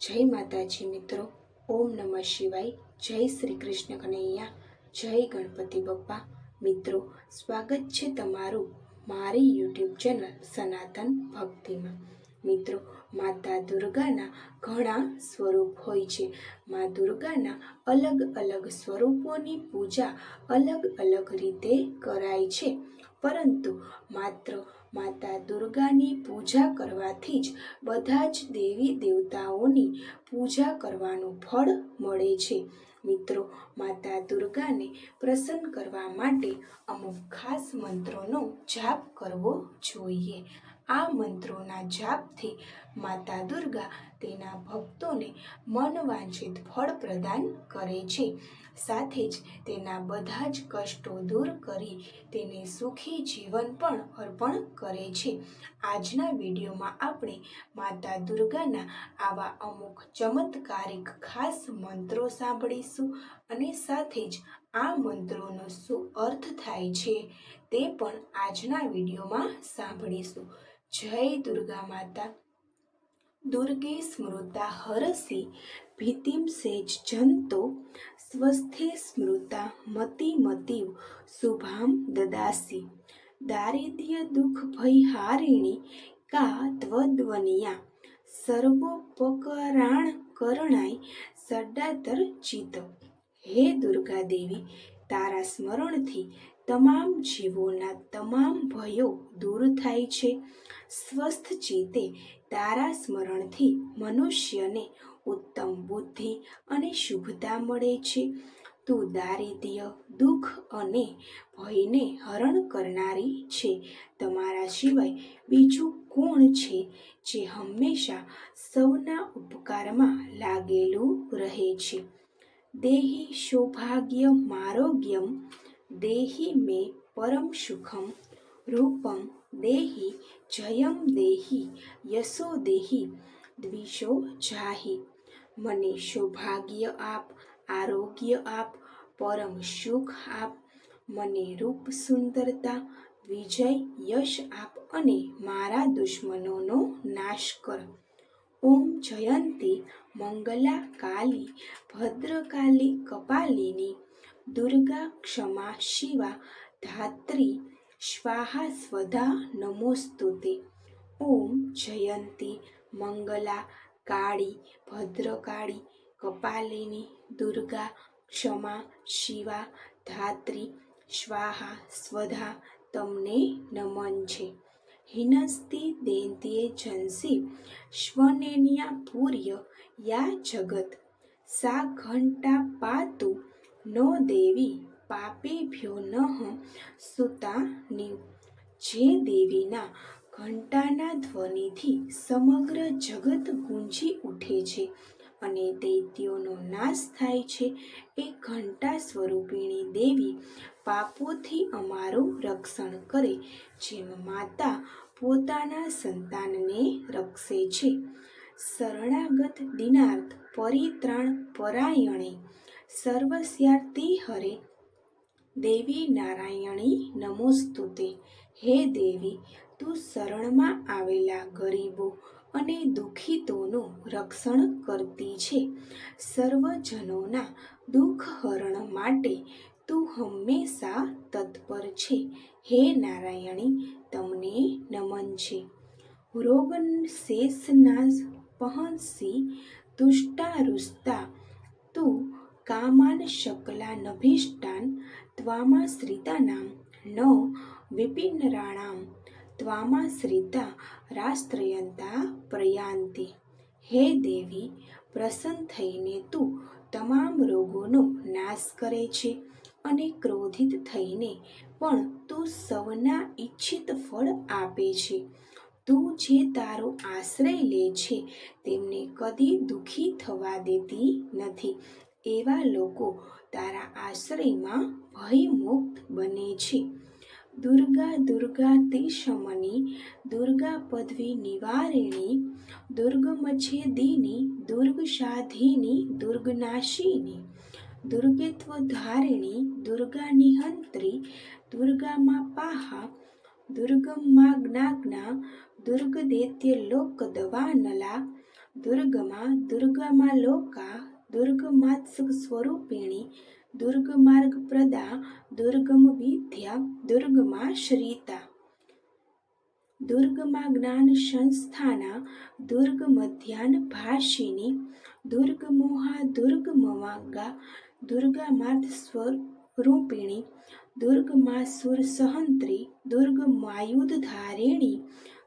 જય માતાજી મિત્રો, ઓમ નમઃ શિવાય, જય શ્રી કૃષ્ણ કનૈયા, જય ગણપતિ બપ્પા. મિત્રો, સ્વાગત છે તમારું મારી યુટ્યુબ ચેનલ સનાતન ભક્તિમાં. મિત્રો, માતા દુર્ગાના ઘણા સ્વરૂપ હોય છે. મા દુર્ગાના અલગ અલગ સ્વરૂપોની પૂજા અલગ અલગ રીતે કરાય છે. પરંતુ માત્ર માતા દુર્ગાની પૂજા કરવાથી જ બધા જ દેવી દેવતાઓની પૂજા કરવાનું ફળ મળે છે. મિત્રો, માતા દુર્ગાને પ્રસન્ન કરવા માટે અમુક ખાસ મંત્રોનો જાપ કરવો જોઈએ. આ મંત્રોના જાપથી માતા દુર્ગા તેના ભક્તોને મનવાંછિત ફળ પ્રદાન કરે છે. સાથે જ તેના બધા જ કષ્ટો દૂર કરી તેને સુખી જીવન પણ અર્પણ કરે છે. આજના વિડીયોમાં આપણે માતા દુર્ગાના આવા અમુક ચમત્કારિક ખાસ મંત્રો સાંભળીશું અને સાથે જ આ મંત્રોનો શું અર્થ થાય છે તે પણ આજના વિડીયોમાં સાંભળીશું. જય દુર્ગા માતા. દુર્ગે સ્મૃતા હરસી, ભીતિમ સેજ જંતો, સ્વસ્થે સ્મૃતા મતિ મતિવ, શુભામ દદાસી. દારિદ્ર્ય દુઃખ ભય હારિણી કા ત્વદ્વનિયા સર્વોપકરાણ કરણાય સડાતર ચિત હે દુર્ગા દેવી, તારા સ્મરણથી તમામ જીવોના તમામ ભયો દૂર થાય છે. સ્વસ્થ ચિત્તે તારા સ્મરણથી મનુષ્યને ઉત્તમ બુદ્ધિ અને શુભતા મળે છે. તું દારિદ્ર્ય, દુઃખ અને ભયને હરણ કરનારી છે. તમારા સિવાય બીજું કોણ છે જે હંમેશા સૌના ઉપકારમાં લાગેલું રહે છે? દેહી સૌભાગ્ય, મારોગ્યમ દેહી મે પરમ સુખમ, રૂપમ દેહી, જયમ દેહી, યશો દેહી, દ્વિષો જાહી. મને સૌભાગ્ય આપ, આરોગ્ય આપ, પરમ સુખ આપ. મને રૂપ સુંદરતા, વિજય યશ આપ અને મારા દુશ્મનોનો નાશ કર. ઓમ જયંતી મંગલા કાલી ભદ્રકાલી કપાલિની. દુર્ગા ક્ષમા શિવા ધાત્રી સ્વાહા સ્વધા નમોસ્તુતે. ઓમ જયંતી મંગલા કાળી ભદ્રકાળી કપાલિની દુર્ગા ક્ષમા શિવા ધાત્રી સ્વાહા સ્વધા તમને નમન છે હિનસ્તી દેંતીએ જંસી શ્વનેન્યા પૂર્ય યા જગત. સા ઘંટા પાતુ નો દેવી પાપેભ્યો નઃ સુતાની જે દેવીના ઘંટાના ધ્વનિથી સમગ્ર જગત ગુંજી ઉઠે છે અને દૈત્યોનો નાશ થાય છે. એ ઘંટા સ્વરૂપિણી દેવી પાપોથી અમારું રક્ષણ કરે, જેમ માતા પોતાના સંતાનને રક્ષે છે. શરણાગત દિનાર્થ પરિત્રાણ પરાયણે સર્વસ્યાર્થી હરે. દેવી નારાયણી, નમોસ્તુતે. હે દેવી, તું શરણમાં આવેલા ગરીબો અને દુઃખિતોનું રક્ષણ કરતી છે. સર્વજનોના દુઃખ હરણ માટે તું હંમેશા તત્પર છે. હે નારાયણી, તમને નમન છે. રોગ શેષનાશ પહંસી, તુષ્ટારુષ્ટા તું કામાન શકલા નભીષ્ટાન ત્વામાશ્રિતાનામ ન વિપિનરાણામ ત્વામાશ્રિતા રાસ્ત્રયંતા પ્રયાંતિ. હે દેવી, પ્રસન્ન થઈને તું તમામ રોગોનો નાશ કરે છે અને ક્રોધિત થઈને પણ તું સૌના ઈચ્છિત ફળ આપે છે. તું જે તારો આશ્રય લે છે તેમને કદી દુઃખી થવા દેતી નથી. એવા લોકો તારા આશ્રયમાં ભયમુક્ત બને છે. દુર્ગા દુર્ગા તે શમની દુર્ગા પદવી નિવારિણી દુર્ગમછેદીની દુર્ગ સાધીની દુર્ગનાશિની, દુર્ગત્વધારિણી દુર્ગા નિહંત્રી દુર્ગામાં પાહા, દુર્ગમાજ્ઞાજ્ઞા દુર્ગદૈત્ય લોક દવાનલા દુર્ગમાં દુર્ગમાં લોકા દુર્ગમાત્સ સ્વરૂપિણી દુર્ગમાર્ગ પ્રદા દુર્ગમ વિદ્યા દુર્ગમાં શ્રીતા દુર્ગમાં જ્ઞાન સંસ્થાના દુર્ગ મધ્યાન ભાષિની દુર્ગમોહા દુર્ગમવાગા દુર્ગામાર્ગ સ્વરૂપિણી દુર્ગમાસુર સહંત્રી દુર્ગમાયુધ ધારિણી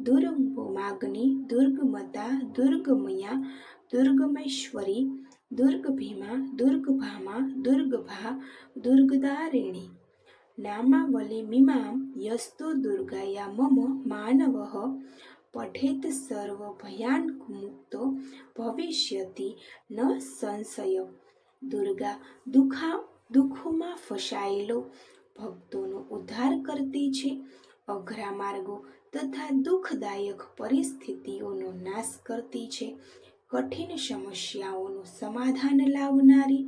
દુર્ગમાગ્નિ દુર્ગમતા દુર્ગમયા દુર્ગમેશ્વરી દુર્ગભીમા, દુર્ગભામા, દુર્ગભા, દુર્ગદારિણી. નામાવલિમિમાં યસ્તુ દુર્ગાયા મમ માનવઃ. પઠેત સર્વભયાન્મુક્તો ભવિષ્યતિ ન સંશય. દુર્ગા દુઃખા દુઃખોમાં ફસાયેલો ભક્તોનો ઉદ્ધાર કરતી છે. અઘરા માર્ગો તથા દુઃખદાયક પરિસ્થિતિઓનો નાશ કરતી છે. કઠિન સમસ્યાઓનું સમાધાન લાવનારી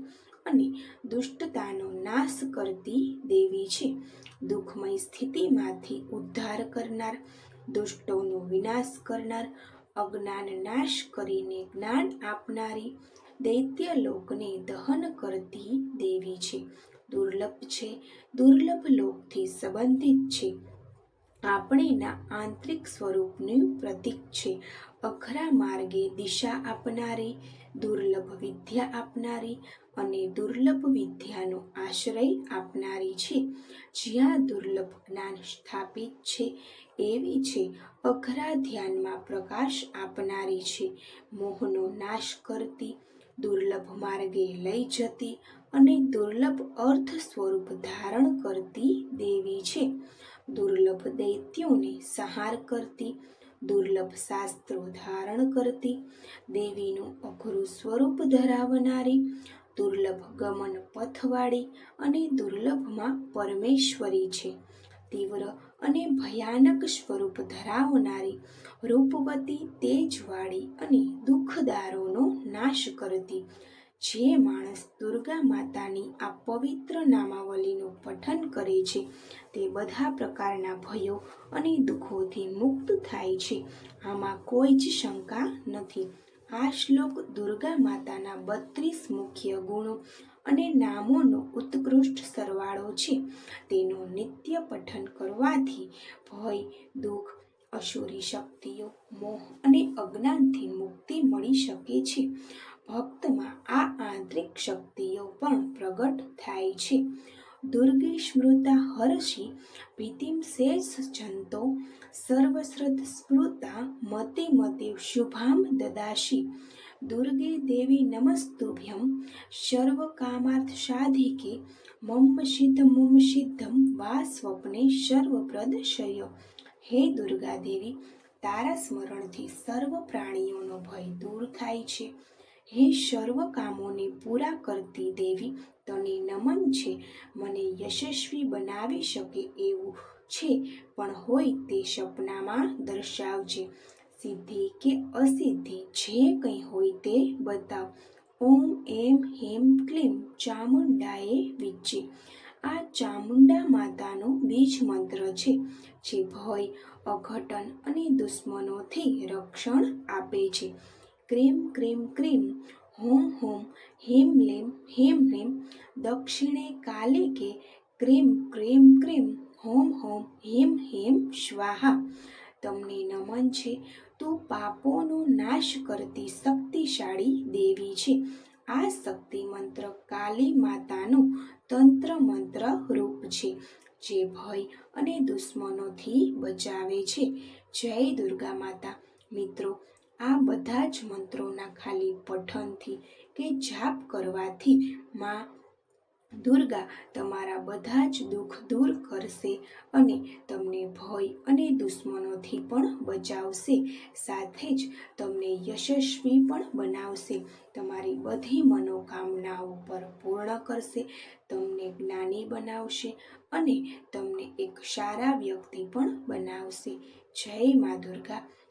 અને દુષ્ટતાનો નાશ કરતી દેવી છે. દુઃખમય સ્થિતિમાંથી ઉદ્ધાર કરનાર, દુષ્ટોનો વિનાશ કરનાર, અજ્ઞાન નાશ કરીને જ્ઞાન આપનારી દૈત્ય લોકને દહન કરતી દેવી છે. દુર્લભ છે. દુર્લભ લોકથી સંબંધિત છે. આપણેના આંતરિક સ્વરૂપનું પ્રતીક છે. અખરા માર્ગે દિશા આપનારી, દુર્લભ વિદ્યા આપનારી અને દુર્લભ વિદ્યાનો આશ્રય આપનારી છે. જ્યાં દુર્લભ જ્ઞાન સ્થાપિત છે, એવી છે અઘરા ધ્યાનમાં પ્રકાશ આપનારી છે. મોહનો નાશ કરતી, દુર્લભ માર્ગે લઈ જતી અને દુર્લભ અર્થ સ્વરૂપ ધારણ કરતી દેવી છે. દુર્લભ દૈત્યોને સંહાર કરતી, દુર્લભ શાસ્ત્રો ધારણ કરતી, દેવીનું અઘરું સ્વરૂપ ધરાવનારી, દુર્લભ ગમન પથવાળી અને દુર્લભમાં પરમેશ્વરી છે. તીવ્ર અને ભયાનક સ્વરૂપ ધરાવનારી, રૂપવતી, તેજવાળી અને દુઃખદારોનો નાશ કરતી જે માણસ દુર્ગા માતાની આ પવિત્ર નામાવલીનું પઠન કરે છે, તે બધા પ્રકારના ભયો અને દુઃખોથી મુક્ત થાય છે. આમાં કોઈ જ શંકા નથી. આ શ્લોક દુર્ગા માતાના બત્રીસ મુખ્ય ગુણો અને નામોનો ઉત્કૃષ્ટ સરવાળો છે. તેનો નિત્ય પઠન કરવાથી ભય, દુઃખ, અસુરી શક્તિઓ, મોહ અને અજ્ઞાનથી મુક્તિ મળી શકે છે. ભક્તમાં આ શક્તિઓ પણ પ્રગટ થાય છે. દુર્ગે સ્મૃતા હર્ષિ ભીતિમ શેષ જંતો, સર્વશ્રદ્ધ સ્મૃતા, મતે મતે શુભામ દદાશી. દુર્ગે દેવી નમસ્તુભ્યમ, સર્વકામાર્થ સાધિકે, મમ સિદ્ધ મમ સિદ્ધમ, વા સ્વપ્ને સર્વપ્રદ શય. હે દુર્ગા દેવી, તારા સ્મરણથી સર્વ પ્રાણીઓનો ભય દૂર થાય છે. હે સર્વ કામોને પૂરા કરતી દેવી, તને નમન છે. મને યશસ્વી બનાવી શકે એવું છે, પણ હોય તે સપનામાં દર્શાવજે. સિદ્ધિ કે અસિદ્ધિ જે કંઈ હોય તે બતાવ. ઓમ એમ હેમ ક્લીમ ચામુંડાએ વિજ્જે. આ ચામુંડા માતાનો બીજ મંત્ર છે, જે ભય, અઘટન અને દુશ્મનોથી રક્ષણ આપે છે. ક્રીમ ક્રીમ ક્રીમ. હોમ હોમ હેમ, લેમ, હેમ હેમ દક્ષિણે કાલે કે ક્રીમ ક્રીમ ક્રીમ. હોમ હોમ, હેમ હેમ સ્વાહા તમને નમન છે. તું પાપોનો નાશ કરતી શક્તિશાળી દેવી છે. આ શક્તિ મંત્ર કાલી માતાનું તંત્ર મંત્ર રૂપ છે, જે ભય અને દુશ્મનોથી બચાવે છે. જય દુર્ગા માતા. મિત્રો આ બધા જ મંત્રોના ખાલી પઠનથી કે જાપ કરવાથી માં દુર્ગા તમારા બધા જ દુઃખ દૂર કરશે અને તમને ભય અને દુશ્મનોથી પણ બચાવશે. સાથે જ તમને યશસ્વી પણ બનાવશે. તમારી બધી મનોકામનાઓ પર પૂર્ણ કરશે, તમને જ્ઞાની બનાવશે અને તમને એક સારા વ્યક્તિ પણ બનાવશે. જય મા દુર્ગા.